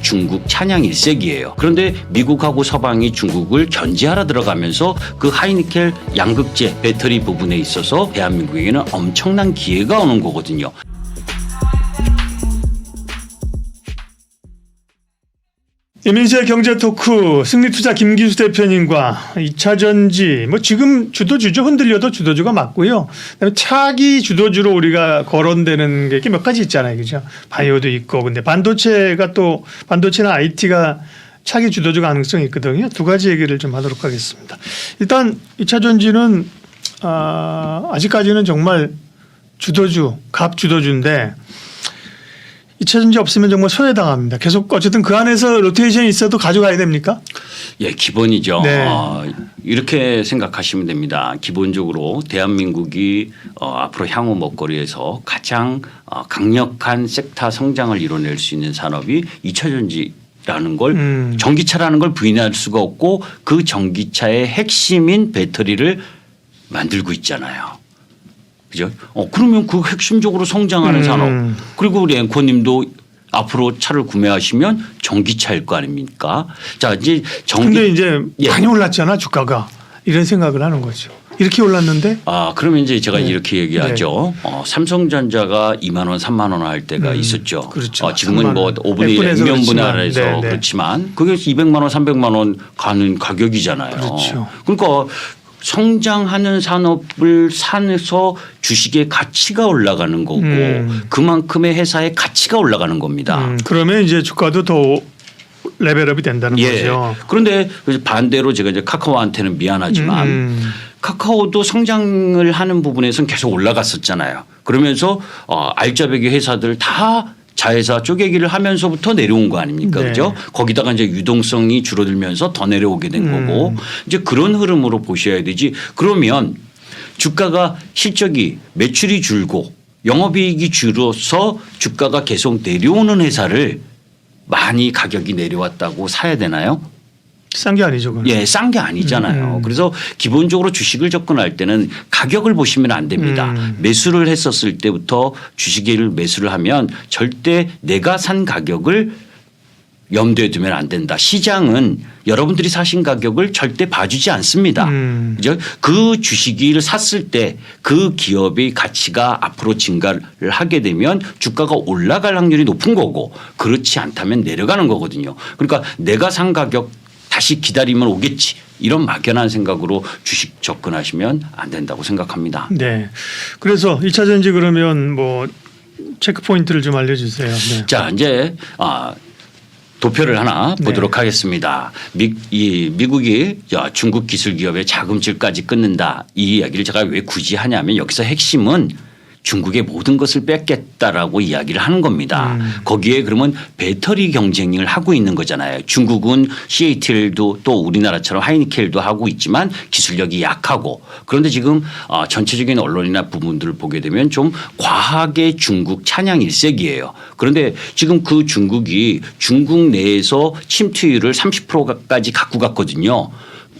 중국 찬양 일색이에요. 그런데 미국하고 서방이 중국을 견제하러 들어가면서 그 하이니켈 양극재 배터리 부분에 있어서 대한민국에게는 엄청난 기회가 오는 거거든요. 이민수의 경제 토크 승리투자 김기수 대표님과 2차 전지 뭐 지금 주도주죠 흔들려도 주도주가 맞고요. 그다음에 차기 주도주로 우리가 거론되는 게 몇 가지 있잖아요, 그죠? 바이오도 있고 근데 반도체가 또 반도체나 IT가 차기 주도주 가능성이 있거든요. 두 가지 얘기를 좀 하도록 하겠습니다. 일단 2차 전지는 아, 아직까지는 정말 주도주, 갑 주도주인데 2차 전지 없으면 정말 소외당합니다. 계속 어쨌든 그 안에서 로테이션이 있어도 가져가야 됩니까? 예, 기본이죠. 네. 어, 이렇게 생각하시면 됩니다. 기본적으로 대한민국이 어, 앞으로 향후 먹거리에서 가장 어, 강력한 섹터 성장을 이뤄낼 수 있는 산업이 2차 전지라는 걸 음. 전기차라는 걸 부인할 수가 없고 그 전기차의 핵심인 배터리를 만들고 있잖아요. 그죠? 어, 그러면 그 핵심적으로 성장하는 음. 산업 그리고 우리 앵커님도 앞으로 차를 구매하시면 전기차일 거 아닙니까? 자 이제 전기 근데 이제 예. 많이 올랐잖아 주가가 이런 생각을 하는 거죠. 이렇게 올랐는데 아 그러면 이제 제가 네. 이렇게 얘기하죠. 어, 삼성전자가 2만 원, 3만 원 할 때가 음, 있었죠. 그렇죠. 어, 지금은 뭐 3만 원. 5분의 1 F분에서 액면. 분할해서 네, 네. 그렇지만 그게 200만 원, 300만 원 가는 가격이잖아요. 그렇죠. 그러니까 성장하는 산업을 산에서 주식의 가치가 올라가는 거고 음. 그만큼의 회사의 가치가 올라가는 겁니다. 음, 그러면 이제 주가도 더 레벨업이 된다는 예. 거죠. 그런데 반대로 제가 이제 카카오한테는 미안하지만 음, 카카오도 성장을 하는 부분에서는 계속 올라갔었잖아요. 그러면서 어, 알짜배기 회사들 다 자회사 쪼개기를 하면서부터 내려온 거 아닙니까? 네. 그죠? 거기다가 이제 유동성이 줄어들면서 더 내려오게 된 음. 거고 이제 그런 흐름으로 보셔야 되지. 그러면 주가가 실적이 매출이 줄고 영업이익이 줄어서 주가가 계속 내려오는 회사를 많이 가격이 내려왔다고 사야 되나요? 싼 게 아니죠. 그건. 예, 싼 게 아니잖아요. 음. 그래서 기본적으로 주식을 접근할 때는 가격을 보시면 안 됩니다. 음. 매수를 했었을 때부터 주식을 매수를 하면 절대 내가 산 가격을 염두에 두면 안 된다. 시장은 여러분들이 사신 가격을 절대 봐주지 않습니다. 음. 그죠? 그 주식을 샀을 때 그 기업의 가치가 앞으로 증가를 하게 되면 주가가 올라갈 확률이 높은 거고 그렇지 않다면 내려가는 거거든요. 그러니까 내가 산 가격 다시 기다리면 오겠지 이런 막연한 생각으로 주식 접근하시면 안 된다고 생각합니다. 네. 그래서 2차 전지 그러면 뭐 체크 포인트를 좀 알려주세요. 네. 자 이제 아 도표를 하나 네. 보도록 하겠습니다. 미, 이 미국이 자, 중국 기술 기업의 자금줄까지 끊는다 이 이야기를 제가 왜 굳이 하냐면 여기서 핵심은 중국의 모든 것을 뺏겠다라고 이야기를 하는 겁니다. 음. 거기에 그러면 배터리 경쟁을 하고 있는 거잖아요. 중국은 CATL도 또 우리나라처럼 하이니켈도 하고 있지만 기술력이 약하고 그런데 지금 어, 전체적인 언론이나 부분들을 보게 되면 좀 과하게 중국 찬양 일색이에요. 그런데 지금 그 중국이 중국 내에서 침투율을 30%까지 갖고 갔거든요.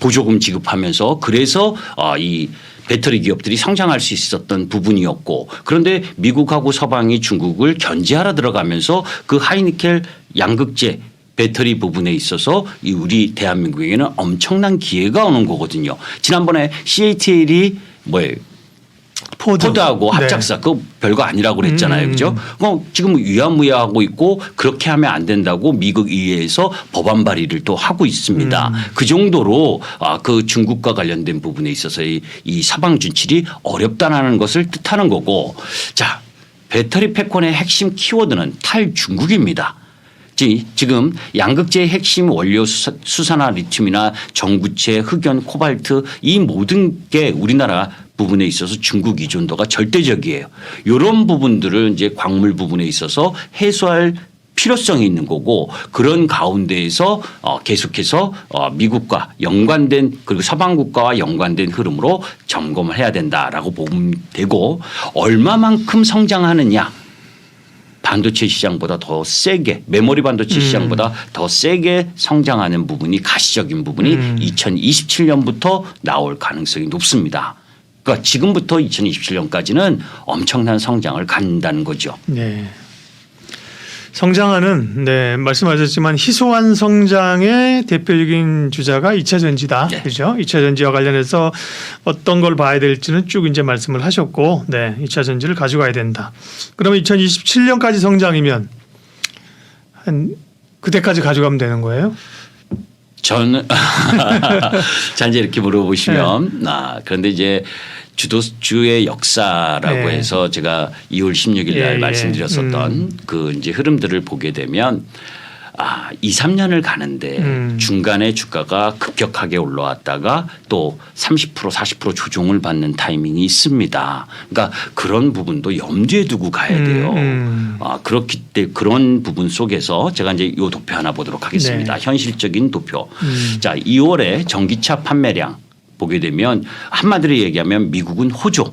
보조금 지급하면서 그래서 어, 이 배터리 기업들이 성장할 수 있었던 부분이었고 그런데 미국하고 서방이 중국을 견제하러 들어가면서 그 하이니켈 양극재 배터리 부분에 있어서 이 우리 대한민국에게는 엄청난 기회가 오는 거거든요. 지난번에 CATL이 뭐예요? 포드. 포드 하고 네. 합작사 그거 별거 아니라고 그랬잖아요. 음. 그죠? 어, 지금 유야무야하고 있고 그렇게 하면 안 된다고 미국 의회에서 법안 발의를 또 하고 있습니다. 음. 그 정도로 아, 그 중국과 관련된 부분에 있어서 이, 이 서방 준칠이 어렵다는 것을 뜻하는 거고 자 배터리 패권의 핵심 키워드는 탈중국입니다. 지- 지금 양극재의 핵심 원료 수산화 리튬이나 전구체, 흑연, 코발트 이 모든 게 우리나라 부분에 있어서 중국 의존도가 절대적이에요. 이런 부분들을 이제 광물 부분에 있어서 해소할 필요성이 있는 거고 그런 가운데에서 어, 계속해서 어, 미국과 연관된 그리고 서방 국가와 연관된 흐름으로 점검을 해야 된다라고 보면 되고 얼마만큼 성장하느냐 반도체 시장보다 더 세게 메모리 반도체 음. 시장보다 더 세게 성장하는 부분이 가시적인 부분이 음. 2027년부터 나올 가능성이 높습니다. 그러니까 지금부터 2027년까지는 엄청난 성장을 갖는다는 거죠. 네. 성장하는 네 말씀하셨지만 희소한 성장의 대표적인 주자가 2차 전지다. 네. 그죠? 2차 전지와 관련해서 어떤 걸 봐야 될지는 쭉 이제 말씀을 하셨고, 네 2차 전지를 가져가야 된다. 그러면 2027년까지 성장이면 한 그때까지 가져가면 되는 거예요? 저는 자 이제 이렇게 물어보시면 네. 아 그런데 이제 주도주의 역사라고 네. 해서 제가 2월 16일 날 예, 예. 말씀드렸었던 음. 그 이제 흐름들을 보게 되면 아, 2, 3년을 가는데 음. 중간에 주가가 급격하게 올라왔다가 또 30% 40% 조정을 받는 타이밍이 있습니다. 그러니까 그런 부분도 염두에 두고 가야 음, 돼요. 음. 아, 그렇기 때문에 그런 부분 속에서 제가 이제 요 도표 하나 보도록 하겠습니다. 네. 현실적인 도표. 음. 자, 2월에 전기차 판매량 보게 되면 한마디로 얘기하면 미국은 호조.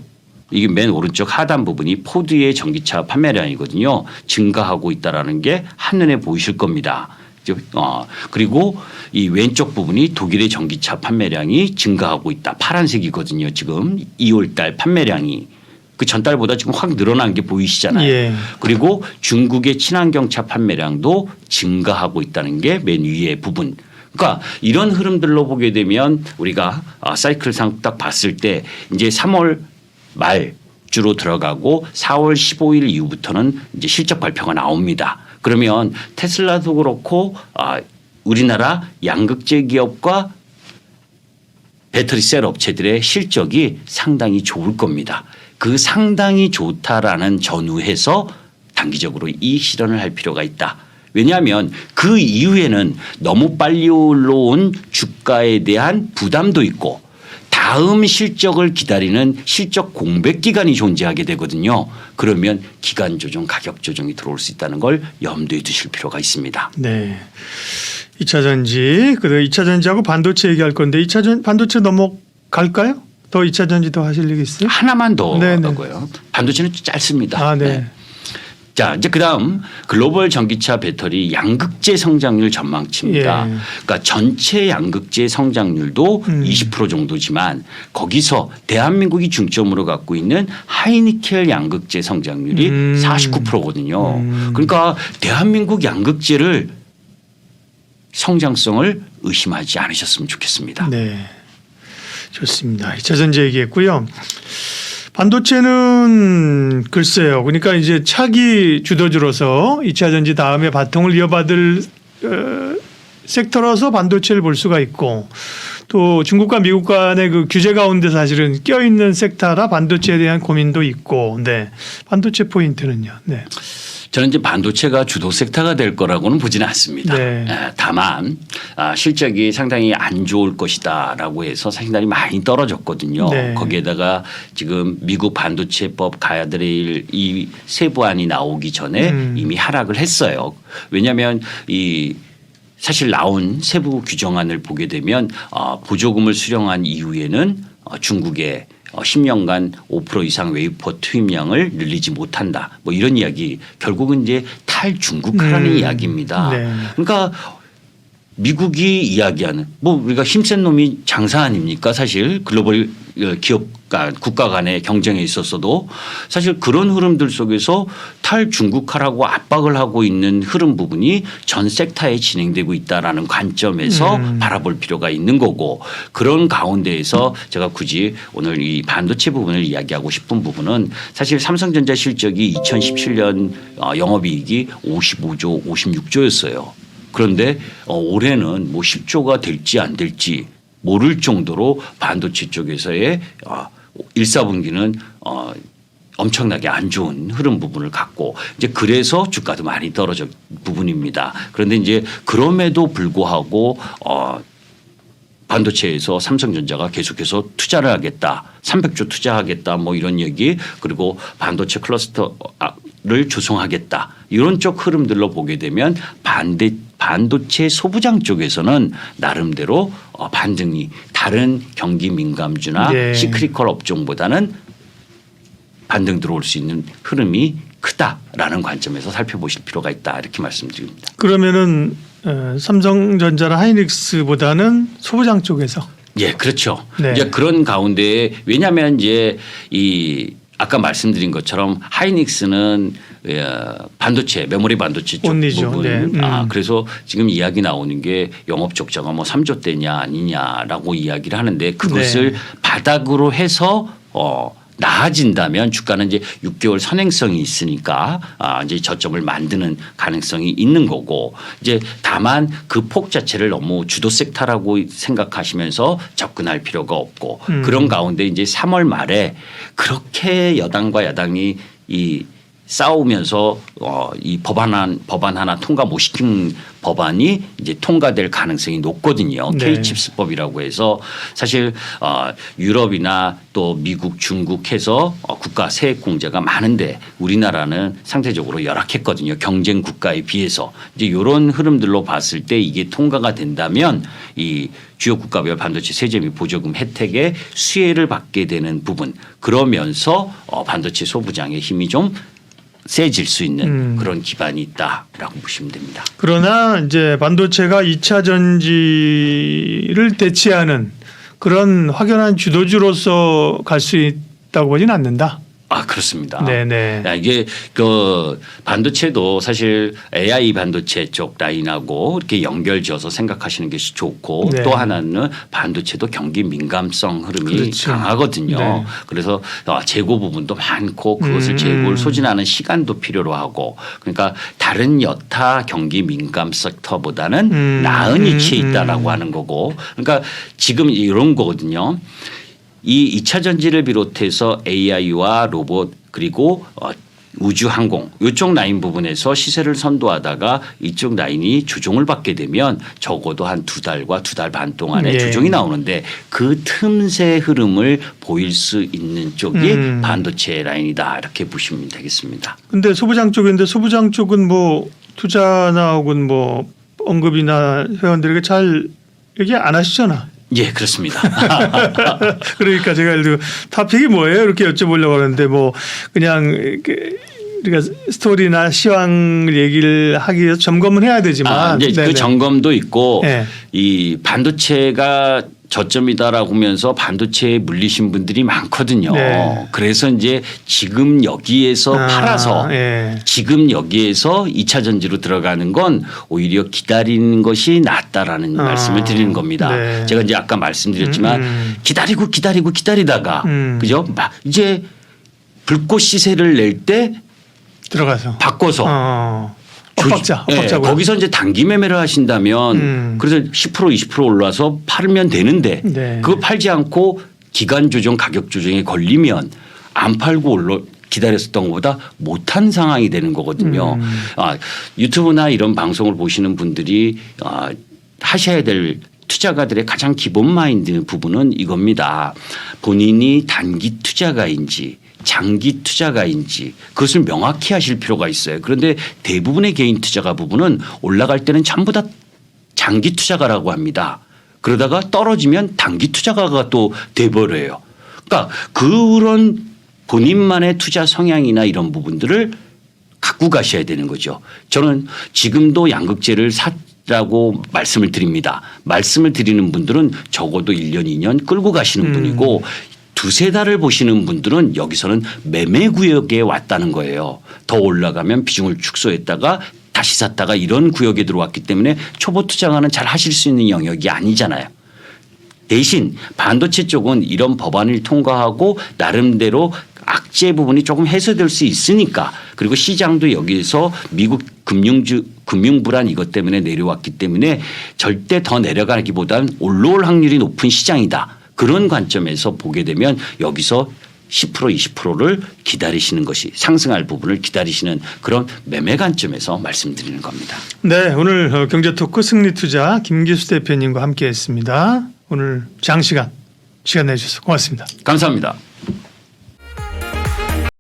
이게 맨 오른쪽 하단 부분이 포드의 전기차 판매량이거든요. 증가하고 있다라는 게 한눈에 보이실 겁니다. 어, 그리고 이 왼쪽 부분이 독일의 전기차 판매량이 증가하고 있다. 파란색이거든요. 지금 2월 달 판매량이 그 전달보다 지금 확 늘어난 게 보이시잖아요. 예. 그리고 중국의 친환경차 판매량도 증가하고 있다는 게 맨 위에 부분. 그러니까 이런 흐름들로 보게 되면 우리가 아, 사이클상 딱 봤을 때 이제 3월 말 주로 들어가고 4월 15일 이후부터는 이제 실적 발표가 나옵니다. 그러면 테슬라도 그렇고 아, 우리나라 양극재 기업과 배터리 셀 업체들의 실적이 상당히 좋을 겁니다. 그 상당히 좋다라는 전후에서 단기적으로 이 실현을 할 필요가 있다. 왜냐하면 그 이후에는 너무 빨리 올라온 주가에 대한 부담도 있고 다음 실적을 기다리는 실적 공백 기간이 존재하게 되거든요. 그러면 기간 조정, 가격 조정이 들어올 수 있다는 걸 염두에 두실 필요가 있습니다. 네. 2차 전지, 그리고 2차 전지하고 반도체 얘기할 건데 2차 전 반도체 넘어갈까요? 더 2차 전지 더 하실 얘기 있어요? 하나만 더 네네. 하고요. 반도체는 짧습니다. 아, 네. 자, 이제 그다음 글로벌 전기차 배터리 양극재 성장률 전망치입니다. 예. 그러니까 전체 양극재 성장률도 음. 20% 정도지만 거기서 대한민국이 중점으로 갖고 있는 하이니켈 양극재 성장률이 음. 49%거든요. 음. 그러니까 대한민국 양극재를 성장성을 의심하지 않으셨으면 좋겠습니다. 네. 좋습니다. 2차 전지 얘기했고요. 반도체는 글쎄요. 그러니까 이제 차기 주도주로서 2차 전지 다음에 바통을 이어받을 어, 섹터로서 반도체를 볼 수가 있고 또 중국과 미국 간의 그 규제 가운데 사실은 껴 있는 섹터라 반도체에 대한 고민도 있고, 네 반도체 포인트는요. 네, 저는 이제 반도체가 주도 섹터가 될 거라고는 보지는 않습니다. 네. 에, 다만 아, 실적이 상당히 안 좋을 것이다라고 해서 상당히 많이 떨어졌거든요. 네. 거기에다가 지금 미국 반도체법 가야드레일 이 세부안이 나오기 전에 음. 이미 하락을 했어요. 왜냐하면 이 사실 나온 세부 규정안을 보게 되면 어, 보조금을 수령한 이후에는 어, 중국의 어, 10년간 5% 이상 웨이퍼 투입량을 늘리지 못한다. 뭐 이런 이야기 결국은 이제 탈중국화라는 음. 이야기입니다. 네. 그러니까 미국이 이야기하는 뭐 우리가 힘센 놈이 장사 아닙니까 사실 글로벌 어, 기업과 국가 간의 경쟁에 있어서도 사실 그런 흐름들 속에서 탈중국화라고 압박을 하고 있는 흐름 부분이 전 섹터에 진행되고 있다라는 관점에서 음. 바라볼 필요가 있는 거고 그런 가운데에서 제가 굳이 오늘 이 반도체 부분을 이야기하고 싶은 부분은 사실 삼성전자 실적이 2017년 어, 영업이익이 55조 56조였어요. 그런데 어, 올해는 뭐 10조가 될지 안 될지 모를 정도로 반도체 쪽에서의 어, 1, 4분기는 어, 엄청나게 안 좋은 흐름 부분을 갖고 이제 그래서 주가도 많이 떨어져 부분입니다. 그런데 이제 그럼에도 불구하고 어 반도체에서 삼성전자가 계속해서 투자를 하겠다. 300조 투자하겠다. 뭐 이런 얘기 그리고 반도체 클러스터를 조성하겠다. 이런 쪽 흐름들로 보게 되면 반대 반도체 소부장 쪽에서는 나름대로 어, 반등이 다른 경기 민감주나 네. 시크리컬 업종보다는 반등 들어올 수 있는 흐름이 크다라는 관점에서 살펴보실 필요가 있다 이렇게 말씀드립니다. 그러면은 어, 삼성전자나 하이닉스보다는 소부장 쪽에서 예, 그렇죠. 네. 이제 그런 가운데 왜냐하면 이제 이 아까 말씀드린 것처럼 하이닉스는 어, 반도체, 메모리 반도체 쪽 온리죠. 부분. 네. 음. 아, 그래서 지금 이야기 나오는 게 영업 적자가 뭐 3조 대냐 아니냐라고 이야기를 하는데 그것을 네. 바닥으로 해서 어 나아진다면 주가는 이제 6개월 선행성이 있으니까 아 이제 저점을 만드는 가능성이 있는 거고 이제 다만 그 폭 자체를 너무 주도 섹터라고 생각하시면서 접근할 필요가 없고 음. 그런 가운데 이제 3월 말에 그렇게 여당과 야당이 이 싸우면서 어, 이 법안 한, 법안 하나 통과 못 시킨 법안이 이제 통과될 가능성이 높거든요. 네. K칩스법이라고 해서 사실 어, 유럽이나 또 미국, 중국 해서 어, 국가 세액 공제가 많은데 우리나라는 상대적으로 열악했거든요. 경쟁 국가에 비해서 이제 이런 흐름들로 봤을 때 이게 통과가 된다면 이 주요 국가별 반도체 세제 및 보조금 혜택의 수혜를 받게 되는 부분 그러면서 어, 반도체 소부장의 힘이 좀 세질 수 있는 음. 그런 기반이 있다라고 보시면 됩니다. 그러나 이제 반도체가 2차 전지를 대체하는 그런 확연한 주도주로서 갈 수 있다고 보진 않는다. 아 그렇습니다. 네네. 야, 이게 그 반도체도 사실 AI 반도체 쪽 라인하고 이렇게 연결지어서 생각하시는 것이 좋고 네. 또 하나는 반도체도 경기 민감성 흐름이 그렇죠. 강하거든요. 네. 그래서 어, 재고 부분도 많고 그것을 음. 재고를 소진하는 시간도 필요로 하고 그러니까 다른 여타 경기 민감 섹터보다는 음. 나은 위치에 음. 있다라고 하는 거고 그러니까 지금 이런 거거든요. 이 2차 전지를 비롯해서 AI와 로봇 그리고 어, 우주 항공 이쪽 라인 부분에서 시세를 선도하다가 이쪽 라인이 조정을 받게 되면 적어도 한 두 달과 두 달 반 동안에 예. 조정이 나오는데 그 틈새 흐름을 보일 수 있는 쪽이 음. 반도체 라인이다 이렇게 보시면 되겠습니다. 근데 소부장 쪽인데 소부장 쪽은 뭐 투자나 혹은 뭐 언급이나 회원들에게 잘 얘기 안 하시잖아. 예, 그렇습니다. 그러니까 제가 예를 들어 타픽이 뭐예요? 이렇게 여쭤보려고 하는데 뭐 그냥 이렇게 우리가 스토리나 시황 얘기를 하기 위해서 점검은 해야 되지만 아, 이제 네네. 그 점검도 있고 네. 이 반도체가 저점이다라고 하면서 반도체에 물리신 분들이 많거든요. 네. 그래서 이제 지금 여기에서 아, 팔아서 예. 지금 여기에서 2차 전지로 들어가는 건 오히려 기다리는 것이 낫다라는 아, 말씀을 드리는 겁니다. 네. 제가 이제 아까 말씀드렸지만 음, 음. 기다리고 기다리고 기다리다가 음. 그죠? 막 이제 불꽃 시세를 낼 때 들어가서 바꿔서 어. 엇박자, 예, 엇박자고. 거기서 이제 단기 매매를 하신다면 음. 그래서 10% 20% 올라서 팔면 되는데 네. 그거 팔지 않고 기간 조정 가격 조정에 걸리면 안 팔고 올라 기다렸었던 것보다 못한 상황이 되는 거거든요. 음. 아, 유튜브나 이런 방송을 보시는 분들이 아, 하셔야 될 투자가들의 가장 기본 마인드 부분은 이겁니다. 본인이 단기 투자가인지 장기 투자가인지 그것을 명확히 하실 필요가 있어요. 그런데 대부분의 개인 투자가 부분은 올라갈 때는 전부 다 장기 투자가라고 합니다. 그러다가 떨어지면 단기 투자가가 또 돼버려요. 그러니까 그런 본인만의 투자 성향이나 이런 부분들을 갖고 가셔야 되는 거죠. 저는 지금도 양극재를 사라고 말씀을 드립니다. 말씀을 드리는 분들은 적어도 1년, 2년 끌고 가시는 음. 분이고 두세 달을 보시는 분들은 여기서는 매매 구역에 왔다는 거예요. 더 올라가면 비중을 축소했다가 다시 샀다가 이런 구역에 들어왔기 때문에 초보 투자가는 잘 하실 수 있는 영역이 아니잖아요. 대신 반도체 쪽은 이런 법안을 통과하고 나름대로 악재 부분이 조금 해소될 수 있으니까 그리고 시장도 여기에서 미국 금융주 금융 불안 이것 때문에 내려왔기 때문에 절대 더 내려가기보단 올라올 확률이 높은 시장이다. 그런 관점에서 보게 되면 여기서 10% 20%를 기다리시는 것이 상승할 부분을 기다리시는 그런 매매 관점에서 말씀드리는 겁니다. 네, 오늘 어, 경제 토크 승리 투자 김기수 대표님과 함께 했습니다. 오늘 장시간 시간 내주셔서 고맙습니다. 감사합니다.